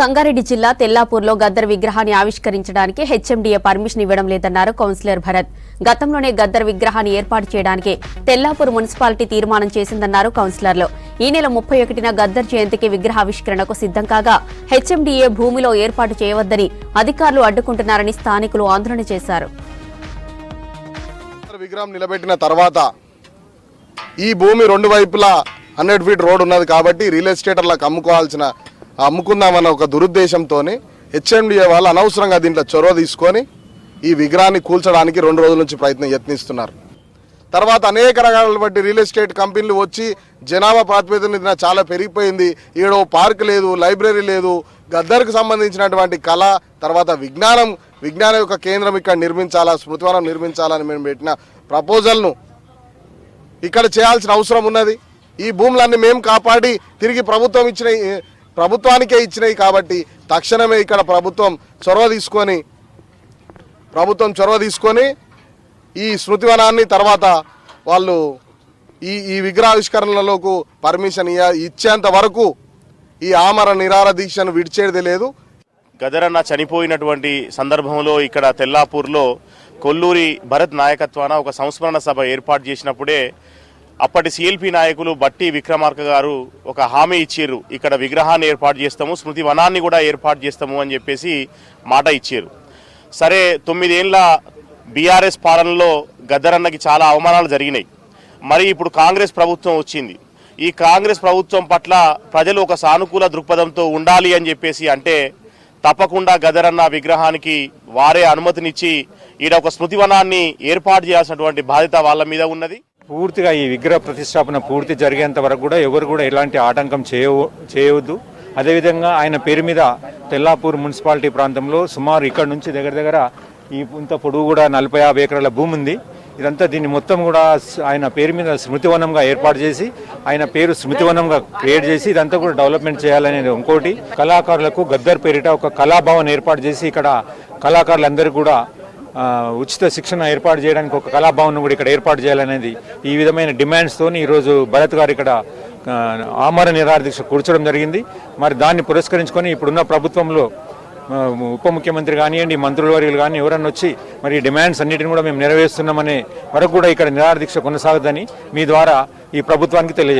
సంగారెడ్డి జిల్లా తెల్లాపూర్లో గద్దర్ విగ్రహాన్ని ఆవిష్కరించడానికి HMDA permission ఇవ్వడం లేదన్నారు కౌన్సిలర్ భరత్. గతంలోనే గద్దర్ విగ్రహాన్ని ఏర్పాటు చేయడానికి తెల్లాపూర్ మున్సిపాలిటీ తీర్మానం చేసిందన్నారు కౌన్సిలర్లు. ఈ నెల ముప్పై ఒకటిన గద్దర్ జయంతికి విగ్రహావిష్కరణకు సిద్ధం కాగా హెచ్ఎండీఏ భూమిలో ఏర్పాటు చేయవద్దని అధికారులు అడ్డుకుంటున్నారని స్థానికులు ఆందోళన చేశారు. విగ్రహం నిలబెట్టిన తర్వాత ఈ భూమి రెండు వైపులా హండ్రెడ్ ఫీట్ రోడ్ ఉన్నది కాబట్టి రియల్ ఎస్టేటర్లకు అమ్ముకోవాల్సిన అమ్ముకుందామన్న ఒక దురుద్దేశంతో హెచ్ఎండిఏ వాళ్ళు అనవసరంగా దీంట్లో చొరవ తీసుకొని ఈ విగ్రహాన్ని కూల్చడానికి రెండు రోజుల నుంచి ప్రయత్నం యత్నిస్తున్నారు. తర్వాత అనేక రకాల బట్టి రియల్ ఎస్టేట్ కంపెనీలు వచ్చి జనాభా ప్రాతిపదికన చాలా పెరిగిపోయింది. ఈడో పార్క్ లేదు లైబ్రరీ లేదు గద్దర్కు సంబంధించినటువంటి కళ తర్వాత విజ్ఞానం విజ్ఞానం యొక్క కేంద్రం ఇక్కడ నిర్మించాలా స్మృతివనం నిర్మించాలని మేము పెట్టిన ప్రపోజల్ను ఇక్కడ చేయాల్సిన అవసరం ఉన్నది. ఈ భూములన్నీ మేము కాపాడి తిరిగి ప్రభుత్వం ఇచ్చిన ప్రభుత్వానికే ఇచ్చినాయి కాబట్టి తక్షణమే ఇక్కడ ప్రభుత్వం చొరవ తీసుకొని ప్రభుత్వం చొరవ తీసుకొని ఈ స్మృతివనాన్ని తర్వాత వాళ్ళు ఈ ఈ విగ్రహావిష్కరణలకు పర్మిషన్ ఇయ్య ఇచ్చేంత వరకు ఈ ఆమర నిరార దీక్షను విడిచేది లేదు. గదరన్న చనిపోయినటువంటి సందర్భంలో ఇక్కడ తెల్లాపూర్లో కొల్లూరి భరత్ నాయకత్వాన ఒక సంస్మరణ సభ ఏర్పాటు చేసినప్పుడే అప్పటి సిఎల్పి నాయకులు బట్టి విక్రమార్క గారు ఒక హామీ ఇచ్చారు. ఇక్కడ విగ్రహాన్ని ఏర్పాటు చేస్తాము స్మృతి వనాన్ని కూడా ఏర్పాటు చేస్తాము అని చెప్పేసి మాట ఇచ్చారు. సరే తొమ్మిదేళ్ళ బీఆర్ఎస్ పాలనలో గద్దరన్నకి చాలా అవమానాలు జరిగినాయి. మరి ఇప్పుడు కాంగ్రెస్ ప్రభుత్వం వచ్చింది. ఈ కాంగ్రెస్ ప్రభుత్వం పట్ల ప్రజలు ఒక సానుకూల దృక్పథంతో ఉండాలి అని చెప్పేసి అంటే తప్పకుండా గదరన్న విగ్రహానికి వారే అనుమతినిచ్చి ఈడ ఒక స్మృతివనాన్ని ఏర్పాటు చేయాల్సినటువంటి బాధ్యత వాళ్ళ మీద ఉన్నది. పూర్తిగా ఈ విగ్రహ ప్రతిష్టాపన పూర్తి జరిగేంత వరకు కూడా ఎవరు కూడా ఎలాంటి ఆటంకం చేయవ చేయవద్దు. అదేవిధంగా ఆయన పేరు మీద తెల్లాపూర్ మున్సిపాలిటీ ప్రాంతంలో సుమారు ఇక్కడ నుంచి దగ్గర దగ్గర ఈ ఇంత పొడవు కూడా నలభై యాభై ఎకరాల భూమి ఉంది. ఇదంతా దీన్ని మొత్తం కూడా ఆయన పేరు మీద స్మృతివనంగా ఏర్పాటు చేసి ఆయన పేరు స్మృతివనంగా క్రియేట్ చేసి ఇదంతా కూడా డెవలప్మెంట్ చేయాలనేది ఇంకోటి. కళాకారులకు గద్దర్ పేరిట ఒక కళాభవన్ ఏర్పాటు చేసి ఇక్కడ కళాకారులందరూ కూడా ఉచిత శిక్షణ ఏర్పాటు చేయడానికి ఒక కళాభవన్ కూడా ఇక్కడ ఏర్పాటు చేయాలనేది ఈ విధమైన డిమాండ్స్తో ఈరోజు భరత్ గారు ఇక్కడ ఆమర నిరాహార దీక్ష కూర్చోవడం జరిగింది. మరి దాన్ని పురస్కరించుకొని ఇప్పుడున్న ప్రభుత్వంలో ఉప ముఖ్యమంత్రి కానివ్వండి మంత్రుల వర్యులు కానీ ఎవరన్నా వచ్చి మరి డిమాండ్స్ అన్నిటిని కూడా మేము నెరవేరుస్తున్నామనే వరకు కూడా ఇక్కడ నిరాహార దీక్ష కొనసాగదని మీ ద్వారా ఈ ప్రభుత్వానికి తెలియజేస్తాం